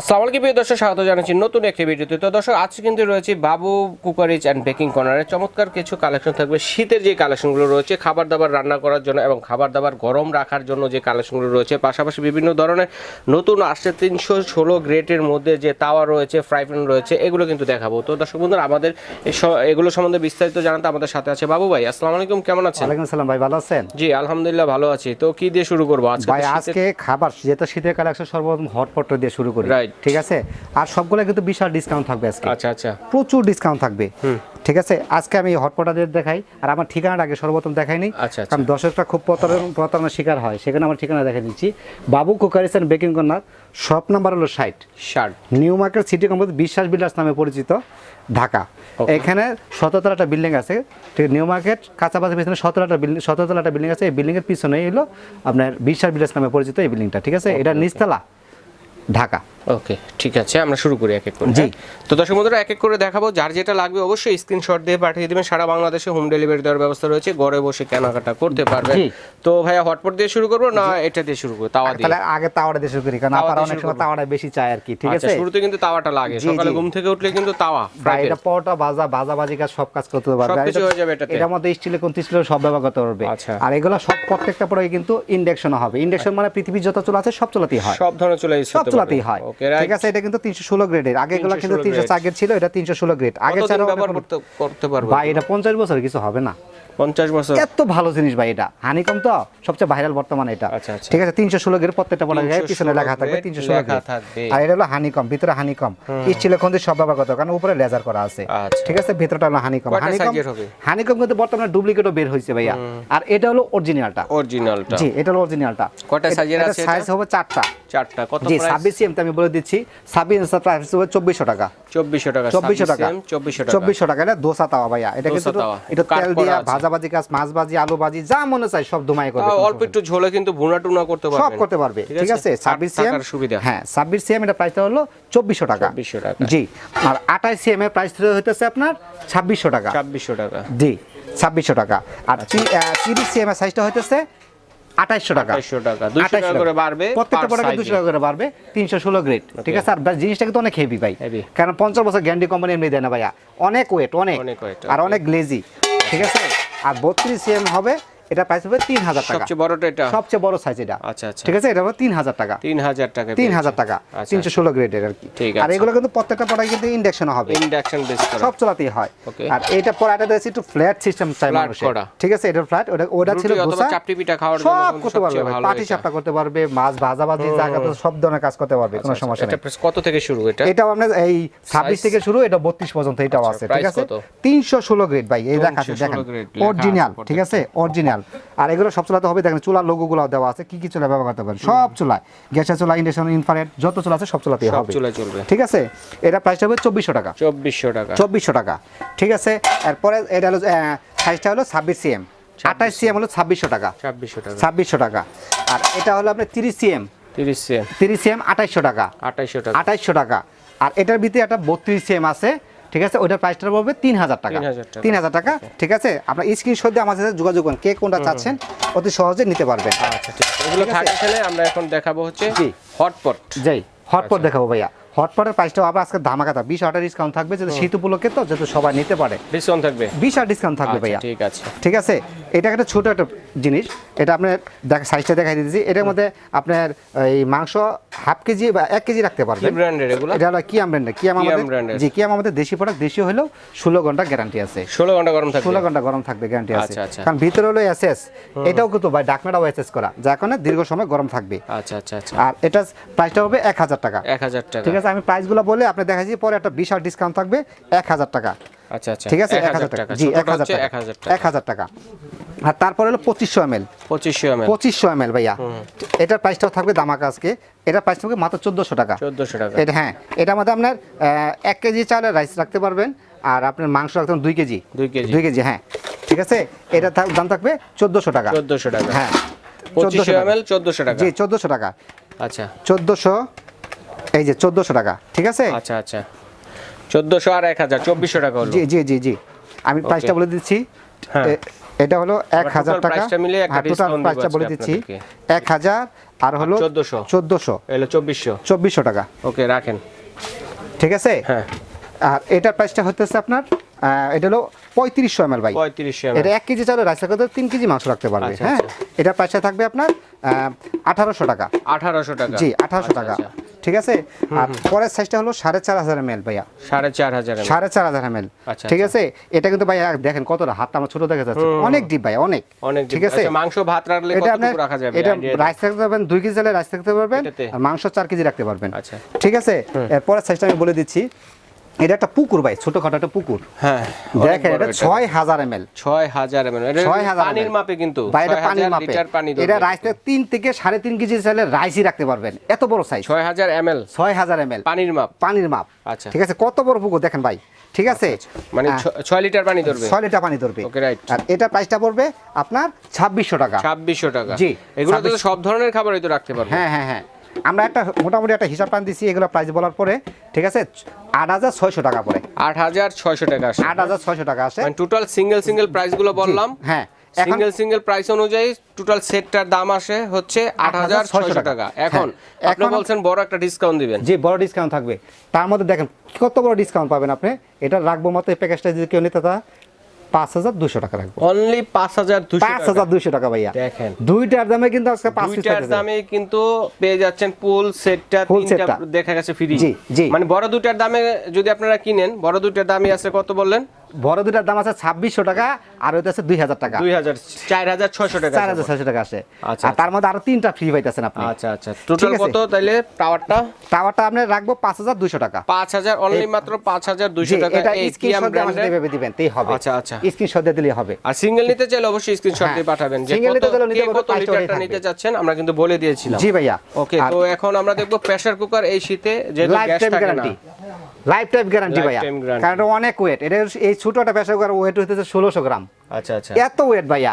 আসসালামু আলাইকুম প্রিয় দর্শক স্বাগত জানাচ্ছি নতুন একটি ভিডিওতে। তো দর্শক আজকে কিন্তু রয়েছে বাবু কুকারিজ অ্যান্ড বেকিং কর্নারে চমৎকার কিছু কালেকশন থাকবে। শীতের যে কালেকশনগুলো রয়েছে খাবার দাবার রান্না করার জন্য এবং খাবার দাবার গরম রাখার জন্য যে কালেকশনগুলো রয়েছে পাশাপাশি বিভিন্ন ধরনের নতুন আসছে তিনশো ষোলো গ্রেটের মধ্যে যে তাওয়া রয়েছে ফ্রাই প্যান রয়েছে এগুলো কিন্তু দেখাবো। তো দর্শক বন্ধুরা আমাদের এগুলো সম্বন্ধে বিস্তারিত জানাতে আমাদের সাথে আছে বাবু ভাই। আসসালামু আলাইকুম কেমন আছেন? ওয়ালাইকুম সালাম ভাই ভালো আছেন? জি আলহামদুলিল্লাহ ভালো আছি। তো কি দিয়ে শুরু করব? আজকে ভাই আজকে খাবার যেহেতু শীতের কালেকশন সর্বপ্রথম হটপট দিয়ে শুরু করি। Right. ঠিক আছে? আর সবগুলো কিন্তু বিশাল ডিসকাউন্ট থাকবে আজকে। আচ্ছা আচ্ছা। প্রচুর ডিসকাউন্ট থাকবে। ঠিক আছে? আজকে আমি হটপটা দিয়ে দেখাই। আর আমার ঠিকানাটা আগে সর্বপ্রথম দেখাইনি আচ্ছা, আচ্ছা। কারণ দর্শকটা খুব প্রতারণ প্রতারণার শিকার হয়। সেখানে আমার ঠিকানা দেখা দিচ্ছি Babu cookeries and baking corner shop number হলো ষাট। Shirt new market city complex Biswas builders নামে পরিচিত ঢাকা। এখানে সতেরোতলাটা বিল্ডিং আছে। ঠিক নিউ মার্কেট কাঁচাপাশি পিছনে সতেরোটা বিল্ডিং সতেরোতলাটা বিল্ডিং আছে। এই বিল্ডিংয়ের পিছনেই হলো আপনার বিশ্বাস বিল্ডার্স নামে পরিচিত এই বিল্ডিংটা। ঠিক আছে? এটা নিচতলা ঢাকা। ওকে ঠিক আছে আমরা শুরু করি এক এক করে জি। হ্যাঁ? তো দর্শক বন্ধুরা এক এক করে দেখাবো যার যেটা লাগবে অবশ্যই স্ক্রিনশট দিয়ে পাঠিয়ে দিবেন। সারা বাংলাদেশে হোম ডেলিভারি দেওয়ার ব্যবস্থা রয়েছে ঘরে বসে কেনাকাটা করতে পারবেন। তো ভাইয়া হটপট দিয়ে শুরু করব? না এটা দিয়ে শুরু করব তাওয়া দিয়ে? তাহলে আগে তাওয়াটা দিয়ে শুরু করি কারণ তাওয়া আপনারা অনেক সময় তাওয়াটা বেশি চায় আর কি ঠিক আচ্ছা আছে? শুরুতে কিন্তু তাওয়াটা লাগে সকালে ঘুম থেকে উঠলে কিন্তু তাওয়া ভাই এটা পরোটা ভাজা ভাজা ভাজি কাজ সব কাজ করতে পারবে। আর সবকিছু হয়ে যাবে এটাতে। এটার মধ্যে স্টিলের কোন স্টিলের সব ব্যবহার করতে পারবে। আচ্ছা। আর এগুলো সব প্রত্যেকটা পরে কিন্তু ইন্ডাকশন হবে। ইন্ডাকশন মানে পৃথিবীর যত চুলা আছে সব চুলাতেই হয়। সব ধরনের চলে এসেছে সব চুলাতেই হয়। ওকে ঠিক আছে এটা কিন্তু তিনশো ষোলো গ্রেডের আগে এগুলো কিন্তু 316 তিনশো ছিল এটা তিনশো ষোলো গ্রেড আগে কতদিন ব্যবহার করতে করতে পারব? ভাই এটা পঞ্চাশ বছর কিছু হবে না। পঞ্চাশ বছর? এত ভালো জিনিস ভাই এটা। হানিকম তো? সবচেয়ে ভাইরাল বর্তমানে এটা। আচ্ছা, আচ্ছা। ঠিক আছে তিনশো ষোলো গ্রেড প্রত্যেকটা পড়া গায়ে পিছনে লেখা থাকবে grade তিনশো ষোলো লেখা গ্রেড আর এটা হলো হানিকম ভিতরে হানিকম। স্টিলের খন্দি সব ব্যবহার করতে কারণ উপরে লেজার করা আছে। আচ্ছা। ঠিক আছে ভিতরটা হলো হানিকম। হানিকম? হানিকম কিন্তু বর্তমানে ডুপ্লিকেটও বের হয়েছে ভাইয়া। আর এটা হলো অরিজিনালটা অরিজিনালটা জি এটা হলো অরিজিনালটা কয়টা size আছে সাইজ হবে চারটা। চারটা। কত জি ছাব্বিশ সিএম আমি বলে দিচ্ছি ছাব্বিশ প্রাইস হবে চব্বিশশো টাকা। চব্বিশশো টাকা চব্বিশশো টাকা। চব্বিশশো টাকা। চব্বিশশো টাকা এটা দোসা তাওয়া ভাইয়া। এটা কিন্তু এটা তেল দিয়া ভাজা ভাজি কাজ মাছ ভাজি আলু ভাজি যা মনে চাই সব ধুমাই করবে অল্প একটু ঝোলে কিন্তু ভুনা টুনা করতে। পারবেন। সব করতে পারবে ঠিক আছে? ছাব্বিশ সিএম সুবিধা। হ্যাঁ ছাব্বিশ সিএম এটা প্রাইসটা হলো চব্বিশশো টাকা। 2400 টাকা। জি আর আঠাশ সিএম এর প্রাইস হইতেছে আপনার ছাব্বিশশো টাকা। ছাব্বিশশো টাকা। জি ছাব্বিশশো টাকা। আর। তিরিশ সিএম এর সাইজটা হইতেছে আঠাইশশো টাকা। 2800 টাকা। 200 টাকা করে বাড়বে প্রত্যেকটা প্রোডাক্ট দুশো টাকা করে বাড়বে তিনশো ষোলো গ্রেড ঠিক আছে? আর জিনিসটা কিন্তু অনেক হেভি ভাই। কারণ পঞ্চাশ বছর গ্যান্ডি কোম্পানি এমনি দেয় না ভাইয়া। অনেক ওয়েট অনেক। আর অনেক গ্লেজি ঠিক আছে? আর বত্রিশ সিএম হবে এটা প্রাইস হবে তিন হাজার টাকা। সবচেয়ে বড়টা এটা? সবচেয়ে বড় সাইজ এটা। আচ্ছা, আচ্ছা। ঠিক আছে? এটা হবে তিন হাজার টাকা। তিন হাজার টাকা তিন হাজার টাকা। আচ্ছা তিনশো ষোলো গ্রেডের আর কি। আর এগুলো কিন্তু প্রত্যেকটা প্রোডাক্ট কিন্তু ইন্ডাকশন হবে। ইন্ডাকশন বেস সব চলাতেই হয়। আর পরে একটা দিয়েছি একটু ফ্ল্যাট সিস্টেম চাই মানুষের। ঠিক আছে? এটা ফ্ল্যাট ওটা ওটা ছিল চাপটি পিঠা খাওয়ার জন্য সব করতে পারবে পাটি এটা। সাপটা করতে পারবে মাছ ভাজা ভাজি জায়গা সব ধরনের কাজ করতে পারবে কোনো আচ্ছা, সমস্যা নেই। কত থেকে শুরু এটা? এটাও আপনার এই ছাব্বিশ Size? থেকে শুরু এটা বত্রিশ পর্যন্ত এটাও আছে। ঠিক আছে? কত? তিনশো ষোলো গ্রেড ভাই এই দেখা আছে 316 দেখেন। অরিজিনাল ঠিক আছে? অরিজিনাল আর এগুলো সব চুলাতে হবে। দেখেন চুলার লোগোগুলো দেওয়া আছে। কি কি চুলা ব্যবহার করতে পারেন? সব চুলায়। গ্যাসের চুলা ইন্ডাকশন ইনফ্রারেড যত চুলা আছে সব চুলাতেই হবে। চুলায় চলবে। ঠিক আছে? এটা প্রাইসটা হবে চব্বিশশো টাকা। চব্বিশশো টাকা। চব্বিশশো টাকা। ঠিক আছে? এরপরে এটা হলো সাইজটা হলো ছাব্বিশ সিএম আঠাশ সিএম হলো ছাব্বিশশো টাকা। ছাব্বিশশো টাকা। ছাব্বিশশো টাকা। আর এটা হলো আপনার তিরিশ সিএম তিরিশ সেম তিরিশ সিএম আঠাইশশো টাকা। আঠাইশশো টাকা। আঠাইশশো টাকা। আর এটার ভিতরে একটা বত্রিশ সিএম আছে। ঠিক আছে? ওইটার প্রাইসটা পড়বে তিন হাজার টাকা। তিন হাজার টাকা ঠিক আছে? আপনার স্ক্রিনশট দিয়ে আমাদের সাথে যোগাযোগ করেন কে কোনটা চাচ্ছেন অতি সহজে নিতে পারবেন। আচ্ছা ঠিক আছে। এগুলো থাকে ফেলে আমরা এখন দেখাবো হচ্ছে। হটপট যাই হটপট আচ্ছা। দেখাবো ভাইয়া। হটপটের প্রাইসটাও আবার আজকে ধামাকাতা বিশ অর্ডার ডিসকাউন্ট থাকবে যেহেতু শীত উপলক্ষে তো যেহেতু সবাই নিতে পারে। ডিসকাউন্ট থাকবে। বিশ আর ডিসকাউন্ট থাকবে আচ্ছা, ভাইয়া। ঠিক আছে। ঠিক আছে? এটা একটা ছোট একটা জিনিস। এটা আপনার দেখ- সাইজটা দেখাই দিতেছি। এটার মধ্যে আপনার এই মাংস হাফ কেজি বা এক কেজি রাখতে কি পারবেন ব্র্যান্ডের এগুলো? এটা হলো কিয়াম ব্র্যান্ডের কিয়াম কিয়াম আমাদের জি কিয়াম আমাদের দেশি প্রোডাক্ট দেশি হলেও ষোলো ঘণ্টা গ্যারান্টি আছে। ষোলো ঘণ্টা গরম থাকবে। ষোলো ঘণ্টা গরম থাকবে গ্যারান্টি আছে। আচ্ছা, আচ্ছা। কারণ ভিতরে হলো এসএস এটাও কিন্তু ভাই ডাকনাটাও এসএস করা। যার কারণে দীর্ঘ সময় গরম থাকবে। আচ্ছা আচ্ছা আচ্ছা। আর এটা প্রাইসটা হবে এক হাজার টাকা। এক হাজার টাকা। ঠিক আছে? আমি প্রাইসগুলো বলে আপনি দেখাচ্ছি পরে একটা বিশাল ডিসকাউন্ট থাকবে এক হাজার টাকা। আচ্ছা আচ্ছা। ঠিক আছে? এক হাজার টাকা। জি এক হাজার টাকা। এক হাজার টাকা। আর তারপরে হলো পঁচিশশো এম এল। পঁচিশশো এম এল। পঁচিশশো এম এল ভাইয়া। এটার প্রাইসটাও থাকবে দামাকা আজকে। এটার প্রাইস থাকবে মাত্র চোদ্দোশো টাকা। চোদ্দশো টাকা। এটা হ্যাঁ। এটার মধ্যে আপনার এক কেজি চালের রাইস রাখতে পারবেন। আর আপনার মাংস রাখতে পারবেন দুই কেজি। দুই কেজি। দুই কেজি হ্যাঁ। ঠিক আছে? এটা দাম থাকবে চোদ্দোশো টাকা। চোদ্দশো টাকা। হ্যাঁ। পঁচিশশো এম এল চোদ্দশো টাকা। জি চোদ্দোশো টাকা। আচ্ছা। চোদ্দোশো এই যে চোদ্দোশো টাকা ঠিক আছে? আচ্ছা আচ্ছা। চোদ্দশো আর এক হাজার চব্বিশশো টাকা হলো। জি জি জি জি। আমি প্রাইসটা বলে দিচ্ছি। হ্যাঁ। এটা হলো এক হাজার টাকা। হ্যাঁ টোটাল প্রাইসটা বলে দিচ্ছি। এক হাজার আর হলো 1400 চোদ্দোশো। এলো চব্বিশশো। চব্বিশশো টাকা। ওকে রাখেন। ঠিক আছে? হ্যাঁ। আর এটার প্রাইসটা হতেছে আপনার এটা হলো পঁয়ত্রিশশো এম ভাই। পঁয়ত্রিশশো এটা এক কেজি চালের রাইস করতে তিন কেজি মাংস রাখতে পারবে। আচ্ছা, হ্যাঁ? এটার প্রাইসটা থাকবে আপনার আঠারোশো টাকা। আঠারোশো টাকা। জি আঠারোশো আচ্ছা, টাকা। আচ্ছা। ঠিক আছে? আর পরের সাইজটা হলো সাড়ে চার হাজার এম ভাইয়া। সাড়ে চার হাজার সাড়ে চার হাজার এম আচ্ছা, ঠিক আছে? এটা কিন্তু ভাই দেখেন কতটা হাতটা আমার ছোট দেখা যাচ্ছে। অনেক ডিপ ভাই অনেক। অনেক ঠিক আছে? আচ্ছা, মাংস ভাত রাখলে এটা আপনার রাখা যাবে? এটা রাইস রাখতে পারবেন দুই কেজি রাইস রাখতে পারবেন আর মাংস চার কেজি রাখতে পারবেন। আচ্ছা। ঠিক আছে? এরপরের সাইজটা আমি বলে দিচ্ছি। এটা একটা পুকুর ভাই ছোটখাটো একটা পুকুর। হ্যাঁ দেখেন এটা ছয় হাজার এম এল ছয় হাজার এমএল ছয় হাজার পানির মাপে কিন্তু এটা পানির মাপে। লিটার পানি এটা রাইস তিন থেকে সাড়ে তিন কেজি চাইলে রাইসই রাখতে পারবেন। এত বড় সাইজ ছয় হাজার এমএল। ছয় হাজার এম এল পানির মাপ। পানির মাপ। আচ্ছা। ঠিক আছে কত বড় পুকুর দেখেন ভাই। ঠিক আছে? মানে হ্যাঁ, ছ- ছয় লিটার পানি ধরবে। ছয় লিটার পানি ধরবে। Okay, right. আর এটা প্রাইসটা পড়বে আপনার ছাব্বিশশো টাকা। ছাব্বিশশো টাকা। জি, এগুলো তো সব ধরনের খাবারই তো রাখতে পারবে। হ্যাঁ হ্যাঁ হ্যাঁ। আমরা একটা মোটামুটি একটা হিসাব টান দিচ্ছি এগুলো প্রাইস বলার পরে। ঠিক আছে? আট হাজার ছয়শো টাকা পড়ে। আট হাজার ছয়শো টাকা আসে। আট হাজার ছয়শো টাকা আসে। মানে টোটাল সিঙ্গেল সিঙ্গেল প্রাইসগুলো বললাম। হ্যাঁ। সিঙ্গেল সিঙ্গেল প্রাইস অনুযায়ী টোটাল সেটটার দাম আসে হচ্ছে আট হাজার ছয়শো টাকা। এখন হ্যাঁ, আপনি বলছেন বড় একটা ডিসকাউন্ট দিবেন। যে বড় ডিসকাউন্ট থাকবে। তার মধ্যে দেখেন কত বড় ডিসকাউন্ট পাবেন আপনি? এটা রাখব মতো এই প্যাকেজটা যদি কেউ নিতে তা পাঁচ হাজার দুশো টাকা রাখব অনলি পাঁচ হাজার পাঁচ হাজার দুশো টাকা ভাইয়া দেখেন। দুইটার দামে কিন্তু আজকে পাঁচ দুইটার দামে কিন্তু পেয়ে যাচ্ছেন পুল সেটটা তিনটা। দেখা গেছে ফ্রি জি, জি। মানে বড় দুইটার দামে যদি আপনারা কিনেন বড় দুইটার দামই আছে কত বললেন বড় দুটার দাম আছে ছাব্বিশশো টাকা আর ওইটা আছে দুই হাজার টাকা। দুই হাজার চার হাজার ছয়শো টাকা চার হাজার ছয়শো টাকা আসে আচ্ছা, আর তার মধ্যে আরও তিনটা ফ্রি পাইতেছেন আপনি। আচ্ছা আচ্ছা। টোটাল কত তাইলে টাওয়ারটা? টাওয়ারটা আপনি রাখব পাঁচ হাজার দুশো টাকা। পাঁচ হাজার অনলি মাত্র পাঁচ হাজার দুইশো টাকা এটা স্ক্রিনশট দিয়ে আমাদের এভাবে দিবেন তাই হবে। আচ্ছা, আচ্ছা। স্ক্রিনশট দিয়ে দিলেই হবে। আর সিঙ্গেল নিতে চাইলে অবশ্যই স্ক্রিনশট হ্যাঁ, দিয়ে পাঠাবেন। single নিতে চাইলে নিতে কত লিটারটা নিতে চাচ্ছেন আমরা কিন্তু বলে দিয়েছিলাম। জি ভাইয়া। ওকে তো এখন আমরা দেখব প্রেসার কুকার এই শীতে যেহেতু গ্যাস থাকে না। লাইফ টাইম গ্যারান্টি ভাইয়া কারণ অনেক ওয়েট এটা এই ছোটটা প্রেসার কুকার ওয়েট হইতেছে ষোলোশো গ্রাম। আচ্ছা আচ্ছা। এত ওয়েট ভাইয়া।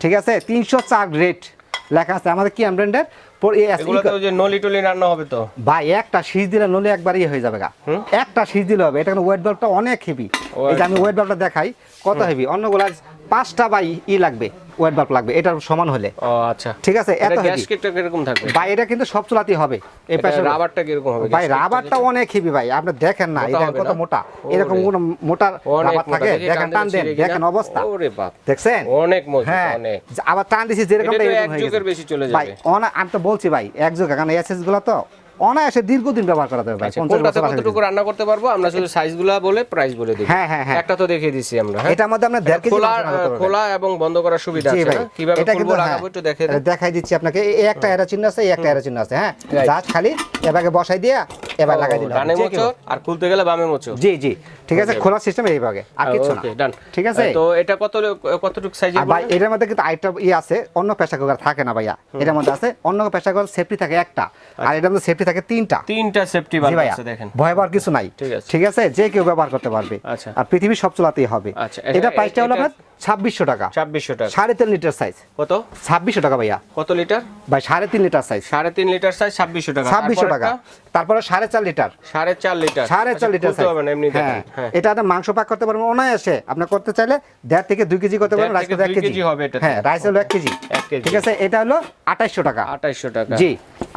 ঠিক আছে? তিনশো চার রেট লেখা আছে। আমাদের কি ব্র্যান্ডের নলি টলি রান্না হবে তো। ভাই একটা শীষ দিলে নলে একবার ইয়ে হয়ে যাবে গা। একটা শীষ দিলে হবে। এটা ওয়েট বাল্বটা অনেক হেভি এই যে আমি ওয়েট বাল্বটা দেখাই। কত হেভি অন্যগুলা পাঁচটা বাই ই লাগবে ওয়েট বাল্ব লাগবে এটার সমান হলে। ও আচ্ছা। ঠিক আছে? এত গ্যাস কিটটা কীরকম থাকবে? ভাই এটা কিন্তু সব চলাতেই হবে। এই প্রেসার রাবারটা কীরকম হবে? ভাই রাবারটা অনেক হেভি ভাই আপনি দেখেন না মোটা এটা কত মোটা? এরকম কোনো মোটা রাবার থাকে? দেখেন টান দেন দেখেন অবস্থা। ওরে বাপ দেখছেন? অনেক মজবুত হ্যাঁ অনেক। আবার টান দিছি যেরকম এটা এরকম এক যুগের বেশি চলে ভাই যাবে। অনা আমি তো বলছি ভাই এক যুগ কারণ এসএসগুলো তো অনায়াসে দীর্ঘদিন ব্যবহার করা যাবে ভাই আচ্ছা, 50 কোনটাতে কতটুকু রান্না করতে পারব? আমরা শুধু সাইজগুলো বলে প্রাইস বলে দিই। হ্যাঁ, হ্যাঁ, হ্যাঁ। আচ্ছা। একটা তো দেখিয়ে দিছি আমরা হ্যাঁ? এটার মধ্যে আপনার দেড় কেজি খোলা এবং বন্ধ করার সুবিধা আছে কীভাবে এটা খুলবো লাগাবো হ্যাঁ, একটু দেখে দেখাই দিচ্ছি আপনাকে এই একটা এরা চিহ্ন আছে এই একটা এরা চিহ্ন আছে হ্যাঁ? জাস্ট খালি এবারে বসাই দিয়া এবার লাগাই দিলাম ডানে মোচো আর খুলতে গেলে বামে মোচো জি জি ঠিক আছে খোলা সিস্টেম এইভাবে আর কিছু না। ডান ঠিক আছে? তো এটা কত কতটুকু সাইজের আর ভাই এটার মধ্যে কিন্তু আরেকটা ই আছে অন্য কুকার থাকে না ভাইয়া। এটার মধ্যে আছে অন্য কুকার সেফটি থাকে একটা। আর এটার মধ্যে সেফটি থাকে তিনটা। তিনটা সেফটি বাল্ব আছে দেখেন। ভয় পাওয়ার কিছু নাই। ঠিক আছে। ঠিক আছে? যে কেউ ব্যবহার করতে পারবে। আচ্ছা। আর পৃথিবীর সব চলাতেই হবে। আচ্ছা, এটা প্রাইসটা হলো আপনার ছাব্বিশশো টাকা। ছাব্বিশশো টাকা। সাড়ে তিন লিটার সাইজ কত? ছাব্বিশশো টাকা ভাইয়া। কত লিটার? ভাই সাড়ে তিন লিটার সাইজ সাড়ে তিন লিটার সাইজ ছাব্বিশশো টাকা। ছাব্বিশশো টাকা। তারপরে সাড়ে চার লিটার। সাড়ে চার লিটার। সাড়ে চার আচ্ছা, লিটার হবে এমনি হ্যাঁ। হ্যাঁ। এটা আপনি মাংস পাক করতে পারবেন অনায়াসে। আপনি করতে চাইলে দেড় থেকে দুই কেজি করতে পারবেন রাইস এক কেজি হবে এটাতে। হ্যাঁ রাইস হলো এক কেজি। ঠিক আছে? এটা হলো আঠাইশশো টাকা। আঠাইশশো টাকা। জি।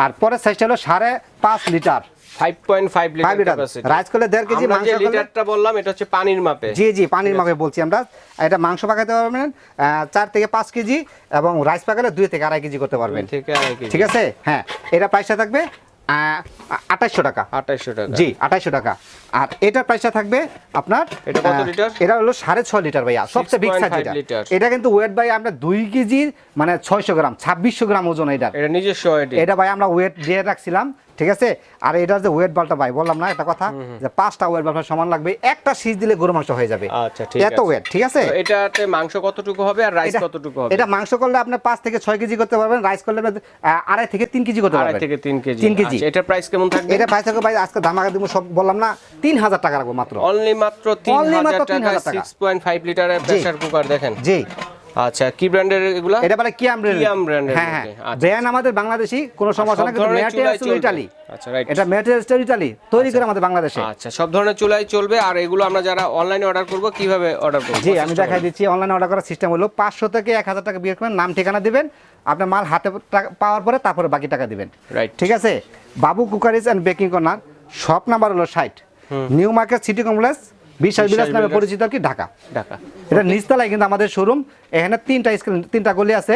আর পরের সাইজটা হলো সাড়ে পাঁচ litre. Five point five five litre. Litre. Rice করলে দেড় কেজি মাংস লিটারটা বললাম এটা হচ্ছে পানির মাপে। জি জি পানির মাপে বলছি আমরা। এটা মাংস পাকাতে পারবেন আহ, থেকে পাঁচ কেজি এবং রাইস পাকালে দুই থেকে আড়াই কেজি করতে পারবেন। থেকে আড়াই কেজি। ঠিক আছে? হ্যাঁ এটা প্রাইসটা থাকবে আঠাইশশো টাকা। জি টাকা। আর এটার প্রাইসটা থাকবে আপনার এটা কত লিটার? এটা হলো সাড়ে ছয় লিটার ভাইয়া সবচেয়ে বিগ সাইজ এটা। এটা কিন্তু ওয়েট ভাই আমরা দুই কেজির মানে ছয়শো গ্রাম ছাব্বিশশো গ্রাম ওজন এটা এটা নিজস্ব এটা ভাই আমরা ওয়েট দিয়ে রাখছিলাম ঠিক আছে? আর এটার যে ওয়েট বালটা ভাই বললাম না একটা কথা যে পাঁচটা ওয়েট বাল্ব সমান লাগবে একটা শীষ দিলে গরু মাংস হয়ে যাবে। আচ্ছা ঠিক এত ওয়েট ঠিক আছে? এটাতে মাংস কতটুকু হবে আর রাইস কতটুকু হবে? এটা মাংস করলে আপনি পাঁচ থেকে ছয় কেজি করতে পারবেন রাইস করলে আড়াই থেকে তিন কেজি করতে আড়াই পারবেন। থেকে তিন কেজি। তিন কেজি। আচ্ছা, এটার প্রাইস কেমন থাকবে? এটা প্রাইস থাকবে ভাই আজকে ধামাকা দিব সব বললাম না তিন হাজার টাকা রাখব মাত্র। অনলি মাত্র তিন হাজার টাকা 3000 টাকা। সিক্স পয়েন্ট ফাইভ লিটারের প্রেসার কুকার দেখেন। জি। আচ্ছা কি ব্র্যান্ডের এগুলা? এটা বলে কিয়াম ব্র্যান্ড কিয়াম brand হ্যাঁ হ্যাঁ। আচ্ছা, ব্র্যান্ড আমাদের বাংলাদেশি কোনো সমস্যা না কিন্তু ইটালি আচ্ছা, right. এটা ম্যাটেরিয়ালস ইটালি তৈরি করে আমাদের বাংলাদেশে। আচ্ছা সব ধরনের চুলাই চলবে আর এগুলো আমরা যারা অনলাইনে অর্ডার করব কীভাবে অর্ডার করব? জি আমি দেখাই দিচ্ছি অনলাইনে অর্ডার করার সিস্টেম হলো পাঁচশো থেকে এক হাজার টাকা বিয়ে করবেন নাম ঠিকানা দিবেন আপনার মাল হাতে পাওয়ার পরে তারপরে বাকি টাকা দিবেন। রাইট ঠিক আছে? Babu cookeries and baking corner shop number হলো ষাট। নিউ মার্কেট সিটি কমপ্লেক্স বিশ্বাস বিলাস নামে পরিচিত কি? ঢাকা। ঢাকা। এটা নিচতলায় কিন্তু আমাদের শোরুম এখানে তিনটা স্ক্রিন তিনটা গলি আছে।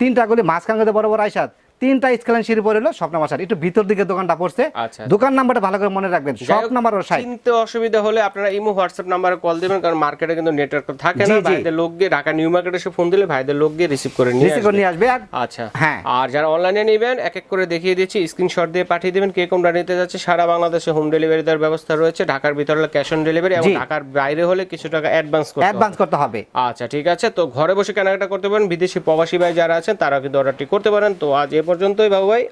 তিনটা গলি মাঝখান বড় বড় আইসাত তিনটা স্কেলেন সিঁড়ি পড়ে হলো স্বপ্ন বাসার। একটু ভিতর দিকে দোকানটা পড়ছে। আচ্ছা। দোকান নাম্বারটা ভালো করে মনে রাখবেন। শপ নাম্বার হলো ষাট চিনতে অসুবিধা হলে আপনারা ইমো হোয়াটসঅ্যাপ নাম্বারে কল দিবেন কারণ মার্কেটে কিন্তু নেটওয়ার্ক থাকে না। ভাইদের লোক গিয়ে ঢাকা নিউ মার্কেটে এসে ফোন দিলে ভাইদের লোক গিয়ে রিসিভ করে নিয়ে রিসিভ করে আসবে। নিয়ে আসবে আর আচ্ছা। হ্যাঁ। আর যারা অনলাইনে নেবেন এক এক করে দেখিয়ে দিচ্ছি স্ক্রিনশট দিয়ে পাঠিয়ে দিবেন কে কোনটা নিতে যাচ্ছে। সারা বাংলাদেশে হোম ডেলিভারি দেওয়ার ব্যবস্থা রয়েছে। ঢাকার ভিতরে হলে ক্যাশ অন ডেলিভারি এবং ঢাকার বাইরে হলে কিছু টাকা অ্যাডভান্স করতে হবে। অ্যাডভান্স করতে হবে। আচ্ছা ঠিক আছে। তো ঘরে বসে কেনাকাটা করতে পারেন। বিদেশি প্রবাসী ভাই যারা আছেন তারা কিন্তু অর্ডারটি করতে পারেন। তো আজ এ পর্যন্তই বাবু ভাই।